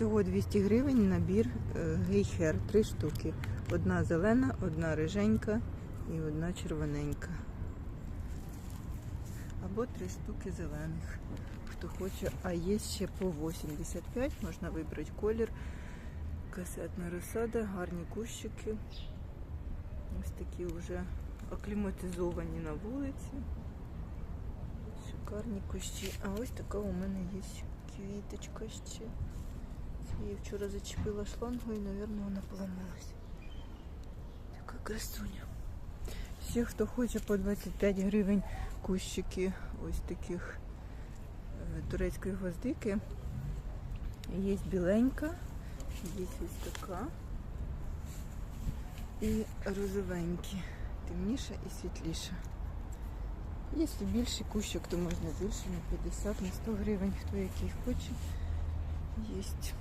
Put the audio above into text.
Всього 200 гривень набір е, гейхер, три штуки. Одна зелена, одна риженька і одна червоненька. Або три штуки зелених. Хто хоче, а є ще по 85, можна вибрати колір. Касетна розсада, гарні кущики. Ось такі вже акліматизовані на вулиці. Шикарні кущі. А ось така у мене є квіточка ще. Я вчора зачепила шлангу і, мабуть, вона поламалась. Така красуня. Всі, хто хоче по 25 гривень кущики ось таких е, турецької гвоздики. Є біленька, є ось така. І розовенькі. Темніша і світліша. Якщо більший кущик, то можна більше на 50, на 100 гривень, хто який хоче. Єсть.